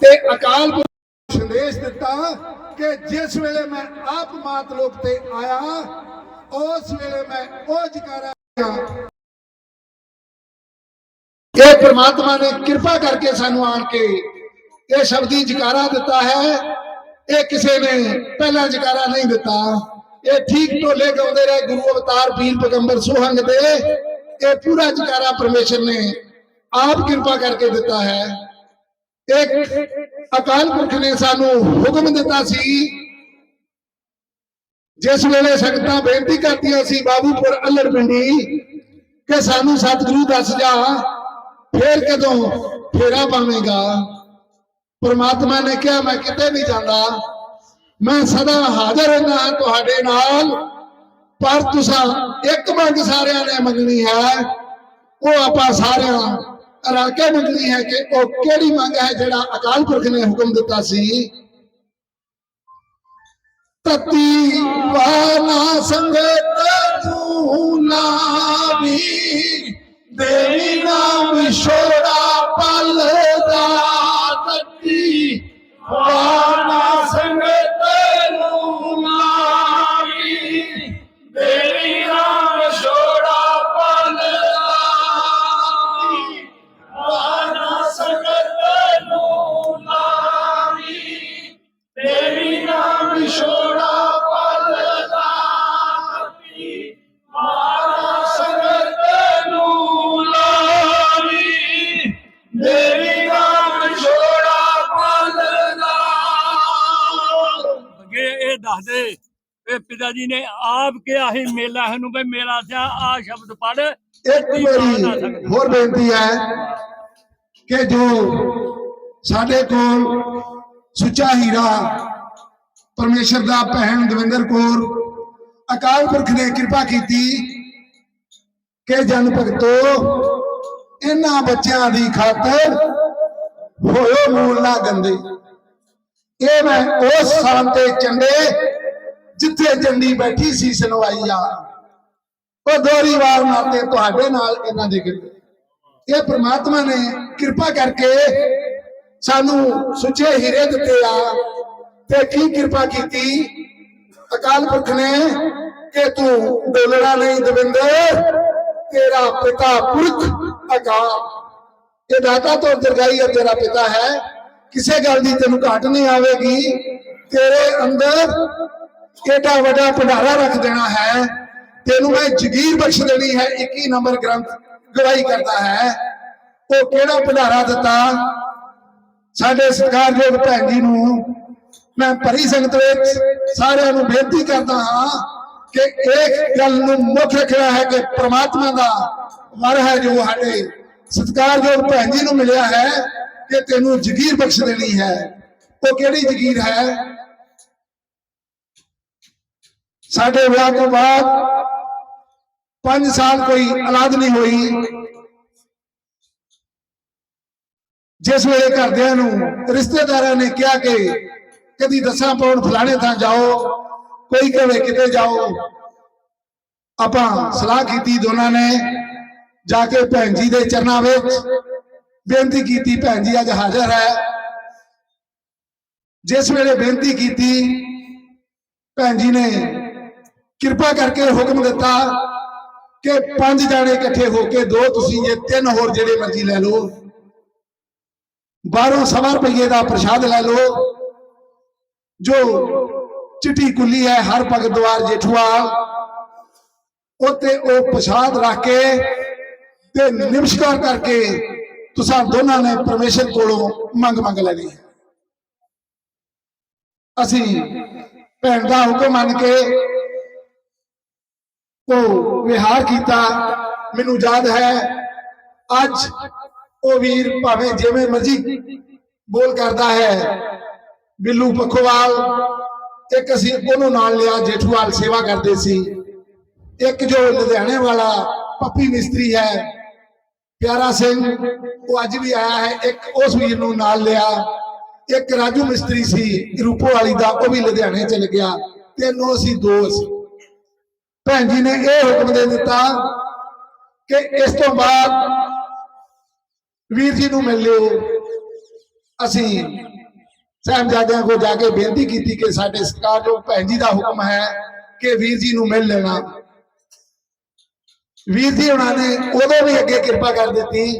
ਤੇ ਅਕਾਲ ਪੁਰਖ ਸੰਦੇਸ਼ ਦਿੱਤਾ ਕਿ ਜਿਸ ਵੇਲੇ ਮੈਂ ਆਪ ਮਾਤ ਲੋਕ ਤੇ ਆਇਆ, ਉਸ ਵੇਲੇ ਮੈਂ ਉਹ ਜਕਾਰਾ ਇਹ ਪ੍ਰਮਾਤਮਾ ਨੇ ਕਿਰਪਾ ਕਰਕੇ ਸਾਨੂੰ ਆਣ ਕੇ ਇਹ ਸ਼ਬਦੀ ਜਕਾਰਾ ਦਿੱਤਾ ਹੈ। ਇਹ ਕਿਸੇ ਨੇ ਪਹਿਲਾਂ ਜਕਾਰਾ ਨਹੀਂ ਦਿੱਤਾ। ਇਹ ਠੀਕ ਢੋਲੇ ਗਾਉਂਦੇ ਰਹੇ ਗੁਰੂ ਅਵਤਾਰ ਪੀਰ ਪੈਗੰਬਰ ਸੁਹੰਗ ਦੇ। ਇਹ ਪੂਰਾ ਜਕਾਰਾ ਪਰਮੇਸ਼ਰ ਨੇ ਆਪ ਕਿਰਪਾ ਕਰਕੇ ਦਿੱਤਾ ਹੈ। ਇੱਕ ਅਕਾਲ ਪੁਰਖ ਨੇ ਸਾਨੂੰ ਹੁਕਮ ਦਿੱਤਾ ਸੀ, ਜਿਸ ਵੇਲੇ ਸੰਗਤਾਂ ਬੇਨਤੀ ਕਰਦੀਆਂ ਸੀ ਬਾਬੂਪੁਰ ਅੱਲੜ ਪਿੰਡੀ ਕਿ ਸਾਨੂੰ ਸਤਿਗੁਰੂ ਦੱਸ ਜਾ, ਫੇਰ ਕਦੋਂ ਫੇਰਾ ਪਾਵੇਂਗਾ? ਪਰਮਾਤਮਾ ਨੇ ਕਿਹਾ, ਮੈਂ ਕਿਤੇ ਨਹੀਂ ਜਾਂਦਾ। ਮੈਂ ਸਦਾ ਹਾਜ਼ਰ ਰਹਿਣਾ ਹਾਂ ਤੁਹਾਡੇ ਨਾਲ, ਪਰ ਤੁਸੀਂ ਇੱਕ ਮੰਗ ਸਾਰਿਆਂ ਨੇ ਮੰਗਣੀ ਹੈ, ਉਹ ਆਪਾਂ ਸਾਰਿਆਂ ਰਲ ਕੇ ਮੰਗਣੀ ਹੈ ਕਿ ਉਹ ਕਿਹੜੀ ਮੰਗ ਹੈ ਜਿਹੜਾ ਅਕਾਲ ਪੁਰਖ ਨੇ ਹੁਕਮ ਦਿੱਤਾ ਸੀ ਤਤੀ ਵਾਨਾ ਸੰਗਤ ਤੂੰ ਨਾਮੀ ਦੇਵੀ ਨਾਮ ਵਿਛੋੜਾ ਦੱਸ ਦੇ। ਇਹ ਪਿਤਾ ਜੀ ਨੇ ਆਪ ਕਿਹਾ ਸੀ ਮੇਲਾ ਹੈ ਨੂੰ ਵੀ ਮੇਲਾ ਸਿਆ ਆ ਸ਼ਬਦ ਪੜ ਇੱਕ ਮੇਰੀ ਹੋਰ ਬੇਨਤੀ ਹੈ ਕਿ ਜੋ ਸਾਡੇ ਕੋਲ ਸੁੱਚਾ ਹੀਰਾ ਪਰਮੇਸ਼ਰ ਦਾ ਭੈਣ ਦਵਿੰਦਰ ਕੌਰ ਅਕਾਲ ਪੁਰਖ ਨੇ ਕਿਰਪਾ ਕੀਤੀ ਕਿ ਜਨ ਭਗਤੋ ਇਹਨਾਂ ਬੱਚਿਆਂ ਦੀ ਖਾਤਰ ਹੋਇਓ ਮੂਲ ਨਾ ਗੰਦੇ। ਇਹ ਮੈਂ ਉਸ ਸਾਲ ਤੇ ਚੰਡੇ ਜਿੱਥੇ ਚੰਡੀ ਬੈਠੀ ਸੀ ਸੁਣਵਾਈ ਆ। ਉਹ ਦੋਹਰੀ ਵਾਰ ਨਾਤੇ ਤੁਹਾਡੇ ਨਾਲ ਇਹਨਾਂ ਦੇ ਗਿਰਦੇ ਇਹ ਪ੍ਰਮਾਤਮਾ ਨੇ ਕਿਰਪਾ ਕਰਕੇ ਸਾਨੂੰ ਸੁੱਚੇ ਹੀਰੇ ਦਿੱਤੇ ਆ ਤੇ ਕੀ ਕਿਰਪਾ ਕੀਤੀ? ਅਕਾਲ ਪੁਰਖ ਨੇ ਕਿ ਤੂੰ ਡੋਲਣਾ ਨਹੀਂ ਦਵਿੰਦਰ, ਤੇਰਾ ਪਿਤਾ ਪੁਰਖ ਅਕਾਲ ਇਹ ਦਾਤਾ ਤੋਂ ਦਰਗਾਈ ਹੈ ਤੇਰਾ ਪਿਤਾ ਹੈ। ਕਿਸੇ ਗੱਲ ਦੀ ਤੈਨੂੰ ਘਾਟ ਨਹੀਂ ਆਵੇਗੀ। ਤੇਰੇ ਅੰਦਰ ਏਡਾ ਵੱਡਾ ਭੰਡਾਰਾ ਰੱਖ ਦੇਣਾ ਹੈ। ਤੈਨੂੰ ਮੈਂ ਜਗੀਰ ਬਖਸ਼ ਦੇਣੀ ਹੈ 21 ਨੰਬਰ ਗ੍ਰੰਥ ਗਵਾਹੀ ਕਰਦਾ ਹੈ। ਉਹ ਕਿਹੜਾ ਭੰਡਾਰਾ ਦਿੱਤਾ? ਸਾਡੇ ਸਤਿਕਾਰਯੋਗ ਭੈਣ ਜੀ ਨੂੰ ਮੈਂ ਭਰੀ ਸੰਗਤ ਵਿੱਚ ਸਾਰਿਆਂ ਨੂੰ ਬੇਨਤੀ ਕਰਦਾ ਹਾਂ ਕਿ ਇੱਕ ਗੱਲ ਨੂੰ ਮੁੱਖ ਰੱਖਣਾ ਹੈ ਕਿ ਪ੍ਰਮਾਤਮਾ ਦਾ ਵਰ ਹੈ ਜੋ ਸਾਡੇ ਸਤਿਕਾਰਯੋਗ ਭੈਣ ਜੀ ਨੂੰ ਮਿਲਿਆ ਹੈ। ਕਿ ਤੈਨੂੰ ਜਗੀਰ ਬਖਸ਼ ਦੇਣੀ ਹੈ, ਉਹ ਕਿਹੜੀ ਜਗੀਰ ਹੈ? ਸਾਡੇ ਵਿਆਹ ਤੋਂ ਬਾਅਦ 5 ਸਾਲ ਕੋਈ ਔਲਾਦ ਨਹੀਂ ਹੋਈ। ਜਿਸ ਵੇਲੇ ਘਰਦਿਆਂ ਨੂੰ ਰਿਸ਼ਤੇਦਾਰਾਂ ਨੇ ਕਿਹਾ ਕਿ ਕਦੀ ਦਸਾਂ ਪਾਉਣ ਫਲਾਣੇ ਥਾਂ ਜਾਓ, ਕੋਈ ਕਹੇ ਕਿਤੇ ਜਾਓ। ਆਪਾਂ ਸਲਾਹ ਕੀਤੀ ਦੋਨਾਂ ਨੇ, ਜਾ ਕੇ ਭੈਣ ਜੀ ਦੇ ਚਰਨਾਂ ਵਿੱਚ। ਬੇਨਤੀ ਕੀਤੀ ਭੈਣ ਜੀ, ਅੱਜ ਹਾਜ਼ਰ ਹੈ। ਜਿਸ ਵੇਲੇ ਬੇਨਤੀ ਕੀਤੀ, ਭੈਣ ਜੀ ਨੇ ਕਿਰਪਾ ਕਰਕੇ ਹੁਕਮ ਦਿੱਤਾ ਕਿ ਪੰਜ ਜਾਣੇ ਇਕੱਠੇ ਹੋ ਕੇ, ਦੋ ਤੁਸੀਂ ਜੇ, ਤਿੰਨ ਹੋਰ ਜਿਹੜੇ ਮਰਜ਼ੀ ਲੈ ਲਓ। ਬਾਹਰੋਂ ਸਵਾ ਰੁਪਏ ਦਾ ਪ੍ਰਸ਼ਾਦ ਲੈ ਲਓ, ਜੋ ਚਿੱਟੀ ਕੁੱਲੀ ਹੈ, ਹਰ ਭਗਤ ਦਵਾਰ ਜੇਠੂਆ। ਉੱਤੇ ਉਹ ਪ੍ਰਸ਼ਾਦ ਰੱਖ ਕੇ ਤੇ ਨਿਮਸ਼ਕਾਰ ਕਰਕੇ ਤੁਸੀਂ ਦੋਨਾਂ ਨੇ ਪਰਮੇਸ਼ਰ ਕੋਲੋਂ ਮੰਗ ਮੰਗ ਲੈਣੀ ਹੈ। ਅਸੀਂ ਭੈਣ ਦਾ ਹੁਕਮ ਮੰਨ ਕੇ ਉਹ ਵਿਹਾਰ ਕੀਤਾ। ਮੈਨੂੰ ਯਾਦ ਹੈ, ਅੱਜ ਉਹ ਵੀਰ ਭਾਵੇਂ ਜਿਵੇਂ ਮਰਜ਼ੀ ਬੋਲ ਕਰਦਾ ਹੈ, ਬਿੱਲੂ ਪਖੋਵਾਲ, ਇੱਕ ਅਸੀਂ ਉਹਨੂੰ ਨਾਲ ਲਿਆ, ਜੇਠੂਵਾਲ ਸੇਵਾ ਕਰਦੇ ਸੀ। ਇੱਕ ਜੋ ਲੁਧਿਆਣੇ ਵਾਲਾ ਪੱਪੀ ਮਿਸਤਰੀ ਹੈ ਪਿਆਰਾ ਸਿੰਘ, ਉਹ ਅੱਜ ਵੀ ਆਇਆ ਹੈ, ਇੱਕ ਉਸ ਵੀਰ ਨੂੰ ਨਾਲ ਲਿਆ। ਇੱਕ ਰਾਜੂ ਮਿਸਤਰੀ ਸੀ, ਰੂਪੋ ਵਾਲੀ ਦਾ, ਉਹ ਵੀ ਲੁਧਿਆਣੇ ਚਲ ਗਿਆ। ਤਿੰਨੋਂ ਅਸੀਂ ਦੋ ਸੀ। ਭੈਣ ਜੀ ਨੇ ਇਹ ਹੁਕਮ ਦੇ ਦਿੱਤਾ ਕਿ ਇਸ ਤੋਂ ਬਾਅਦ ਵੀਰ ਜੀ ਨੂੰ ਮਿਲ ਲਿਓ। ਅਸੀਂ ਸਾਹਿਬਜ਼ਾਦਿਆਂ ਕੋਲ ਜਾ ਕੇ ਬੇਨਤੀ ਕੀਤੀ ਕਿ ਸਾਡੇ ਸਰਕਾਰ ਜੋ ਭੈਣ ਜੀ ਦਾ ਹੁਕਮ ਹੈ ਕਿ ਵੀਰ ਜੀ ਨੂੰ ਮਿਲ ਲੈਣਾ। ਵੀਰ ਜੀ ਉਹਨਾਂ ਨੇ ਉਦੋਂ ਵੀ ਅੱਗੇ ਕਿਰਪਾ ਕਰ ਦਿੱਤੀ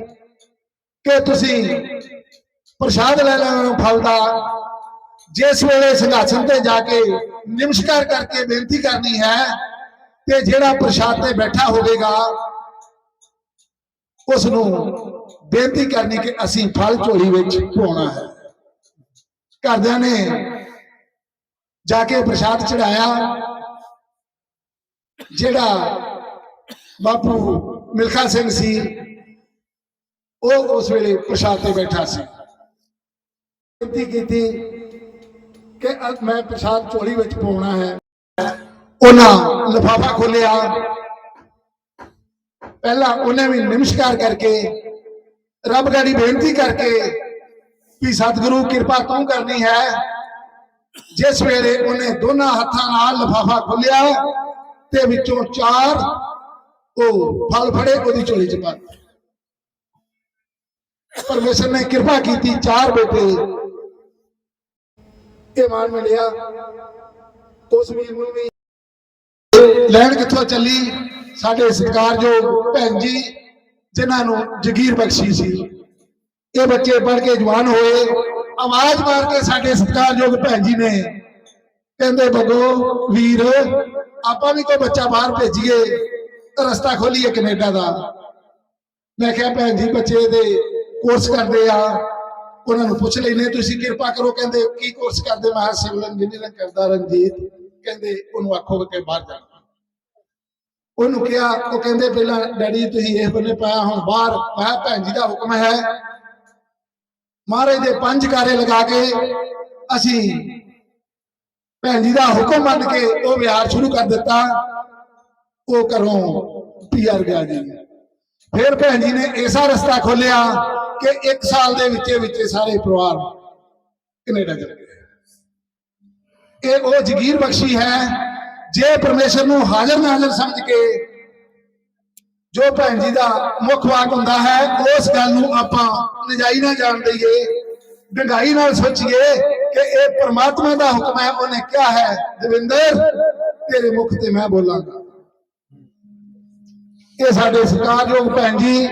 ਕਿ ਤੁਸੀਂ ਪ੍ਰਸ਼ਾਦ ਲੈ ਲੈਣਾ ਫਲ ਦਾ ਜਿਸ ਵੇਲੇ ਸਿੰਘਾਸਨ ਤੇ ਜਾ ਕੇ ਨਿਮਸ਼ਕਾਰ ਕਰਕੇ ਬੇਨਤੀ ਕਰਨੀ ਹੈ ਤੇ ਜਿਹੜਾ ਪ੍ਰਸ਼ਾਦ ਤੇ ਬੈਠਾ ਹੋਵੇਗਾ ਉਸ ਨੂੰ ਬੇਨਤੀ ਕਰਨੀ ਕਿ ਅਸੀਂ ਫਲ ਝੋਲੀ ਵਿੱਚ ਪਾਉਣਾ ਹੈ। ਘਰਦਿਆਂ ਨੇ ਜਾ ਕੇ ਪ੍ਰਸ਼ਾਦ ਚੜਾਇਆ ਜਿਹੜਾ ਬਾਪੂ ਮਿਲਖਾ ਸਿੰਘ ਸੀ ਉਹ ਉਸ ਵੇਲੇ ਪ੍ਰਸ਼ਾਦ ਤੇ ਬੈਠਾ ਸੀ ਬੇਨਤੀ ਕੀਤੀ ਕਿ ਅੱਜ ਮੈਂ ਪ੍ਰਸ਼ਾਦ ਝੋਲੀ ਵਿੱਚ ਪਾਉਣਾ ਹੈ ਉਹਨਾਂ ਲਿਫਾਫਾ ਖੋਲਿਆ ਪਹਿਲਾਂ ਉਹਨੇ ਵੀ ਨਮਸਕਾਰ ਕਰਕੇ ਰੱਬ ਗਾੜੀ ਬੇਨਤੀ ਕਰਕੇ ਕਿ ਸਤਿਗੁਰੂ ਕਿਰਪਾ ਤੂੰ ਕਰਨੀ ਹੈ ਜਿਸ ਵੇਲੇ ਉਹਨੇ ਦੋਨਾਂ ਹੱਥਾਂ ਨਾਲ ਲਿਫਾਫਾ ਖੋਲਿਆ ਤੇ ਵਿੱਚੋਂ ਚਾਰ ਉਹ ਫਲ ਫੜੇ ਉਹਦੀ ਝੋਲੀ ਚ ਪਾ ਪਰਮੇਸ਼ਰ ਨੇ ਕਿਰਪਾ ਕੀਤੀ ਚਾਰ ਬੇਟੇ ਇਹ ਮਾਨ ਮਿਲਿਆ ਉਸ ਵੀਰ ਨੂੰ ਵੀ ਲੈਣ ਕਿੱਥੋਂ ਚੱਲੀ ਸਾਡੇ ਸਤਿਕਾਰਯੋਗ ਭੈਣ ਜੀ ਜਿਨ੍ਹਾਂ ਨੂੰ ਜਗੀਰ ਬਖਸ਼ੀ ਸੀ ਇਹ ਬੱਚੇ ਪੜ੍ਹ ਕੇ ਜਵਾਨ ਹੋਏ ਆਵਾਜ਼ ਮਾਰ ਕੇ ਸਾਡੇ ਸਤਿਕਾਰਯੋਗ ਭੈਣ ਜੀ ਨੇ ਕਹਿੰਦੇ ਬਗੋ ਵੀਰ ਆਪਾਂ ਵੀ ਕੋਈ ਬੱਚਾ ਬਾਹਰ ਭੇਜੀਏ ਰਸਤਾ ਖੋਲੀਏ ਕੈਨੇਡਾ ਦਾ। ਮੈਂ ਕਿਹਾ, ਭੈਣ ਜੀ, ਬੱਚੇ ਦੇ ਕੋਰਸ ਕਰਦੇ ਆ। ਉਹਨਾਂ ਨੂੰ ਪੁੱਛ ਲੈਨੇ ਤੁਸੀਂ ਕਿਰਪਾ ਕਰੋ, ਕਹਿੰਦੇ, ਕੀ ਕੋਰਸ ਕਰਦੇ? ਮੈਂ ਸਿਵਲ ਇੰਜੀਨੀਅਰਿੰਗ ਕਰਦਾ ਰਣਜੀਤ। ਕਹਿੰਦੇ, ਉਹਨੂੰ ਆਖੋ ਕਿ ਬਾਹਰ ਜਾਣਾ। ਉਹਨੂੰ ਕਿਹਾ, ਉਹ ਕਹਿੰਦੇ, ਪਹਿਲਾਂ, ਡੈਡੀ, ਤੁਸੀਂ ਇਸ ਬੰਨੇ ਪਾਇਆ, ਹੁਣ ਬਾਹਰ। ਮੈਂ ਭੈਣ ਜੀ, ਦਾ ਹੁਕਮ ਹੈ। ਮਹਾਰਾਜ ਦੇ ਪੰਜ ਕਾਰੇ ਲਗਾ ਕੇ ਅਸੀਂ ਭੈਣ ਜੀ ਦਾ ਹੁਕਮ ਮੰਨ ਕੇ ਉਹ ਵਿਹਾਰ ਸ਼ੁਰੂ ਕਰ ਦਿੱਤਾ। ਉਹ ਘਰੋਂ ਪੀਆਰ ਗਿਆ ਜੀ। ਫਿਰ ਭੈਣ ਜੀ ਨੇ ਐਸਾ ਰਸਤਾ ਖੋਲਿਆ ਕਿ 1 ਸਾਲ ਦੇ ਵਿੱਚ ਵਿੱਚੇ ਸਾਰੇ ਪਰਿਵਾਰ ਕੈਨੇਡਾ ਚਲੇ ਗਏ। ਇਹ ਉਹ ਜਗੀਰ ਬਖਸ਼ੀ ਹੈ, ਜੇ ਪਰਮੇਸ਼ਰ ਨੂੰ ਹਾਜ਼ਰ ਨਾਜ਼ਰ ਸਮਝ ਕੇ ਜੋ ਭੈਣ ਜੀ ਦਾ ਮੁੱਖ ਵਾਕ ਹੁੰਦਾ ਹੈ, ਉਸ ਗੱਲ ਨੂੰ ਆਪਾਂ ਨਜਾਈ ਨਾ ਜਾਣ ਦਈਏ, ਡੰਗਾਈ ਨਾਲ ਸੋਚੀਏ ਕਿ ਇਹ ਪਰਮਾਤਮਾ ਦਾ ਹੁਕਮ ਹੈ, ਉਹਨੇ ਕਿਹਾ ਹੈ, ਦਵਿੰਦਰ, ਤੇਰੇ ਮੁਖ ਤੇ ਮੈਂ ਬੋਲਾਂਗਾ। ਇਹ ਸਾਡੇ ਸਤਿਕਾਰਯੋਗ ਭੈਣ ਜੀ,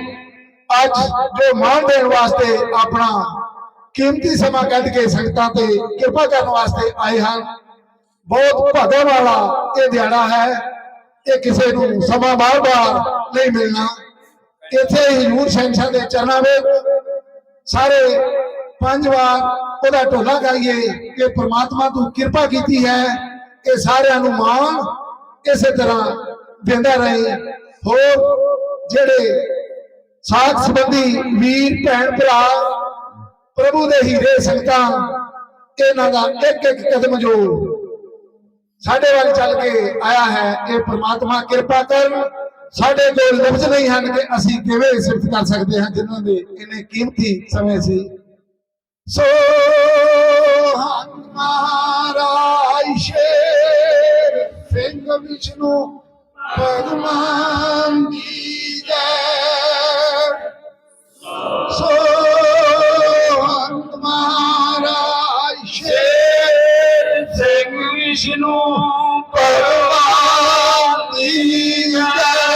ਅੱਜ ਜੋ ਮਾਣ ਦੇਣ ਵਾਸਤੇ ਆਪਣਾ ਕੀਮਤੀ ਸਮਾਂ ਕੱਢ ਕੇ ਸੰਗਤਾਂ ਤੇ ਕਿਰਪਾ ਕਰਨ ਵਾਸਤੇ ਆਏ ਹਨ, ਬਹੁਤ ਭਾਗਾ ਵਾਲਾ ਇਹ ਦਿਹਾੜਾ ਹੈ, ਇਹ ਕਿਸੇ ਨੂੰ ਸਮਾਂ ਬਾਰ-ਬਾਰ ਨਹੀਂ ਮਿਲਣਾ। ਇੱਥੇ ਹੀ ਹਜ਼ੂਰ ਸ਼ਹਿਨशाह ਦੇ ਚਰਨਾਂ ਵਿੱਚ ਸਾਰੇ ਪੰਜ ਵਾਰ ਉਹਦਾ ਢੋਲਾ ਗਾਈਏ ਕਿ ਪ੍ਰਮਾਤਮਾ ਤੂੰ ਕਿਰਪਾ ਕੀਤੀ ਹੈ, ਇਹ ਸਾਰਿਆਂ ਨੂੰ ਮਾਣ ਇਸੇ ਤਰ੍ਹਾਂ ਦਿੰਦਾ ਰਹੇ। ਹੋਰ ਜਿਹੜੇ ਸਾਥ ਸੰਬੰਧੀ ਵੀਰ, ਭੈਣ, ਭਰਾ, ਪ੍ਰਭੂ ਦੇ ਹੀਰੇ ਸੰਗਤਾਂ, ਇਹਨਾਂ ਦਾ ਇੱਕ ਇੱਕ ਕਦਮ ਜੋ ਸਾਡੇ ਵੱਲ ਚੱਲ ਕੇ ਆਇਆ ਹੈ, ਇਹ ਪ੍ਰਮਾਤਮਾ ਕਿਰਪਾ ਕਰਨ। ਸਾਡੇ ਕੋਲ ਲਫ਼ਜ਼ ਨਹੀਂ ਹਨ ਕਿ ਅਸੀਂ ਕਿਵੇਂ ਸਿਫਤ ਕਰ ਸਕਦੇ ਹਾਂ, ਜਿਨ੍ਹਾਂ ਦੇ ਇਹਨੇ ਕੀਮਤੀ ਸਮੇਂ ਸੀ। ਸੋ ਹਮਾਰਾ ਸ਼ੇਰ ਸਿੰਘ ਵਿਸ਼ਨੂੰ ਭਗਵਾਨ ਦੀ ਜੈ ਸੋ ਹਮਾਰਾ ਸ਼ੇਰ ਸਿੰਘ ਵਿਸ਼ਨੂੰ ਭਗਵਾਨ ਦੀ ਜੈ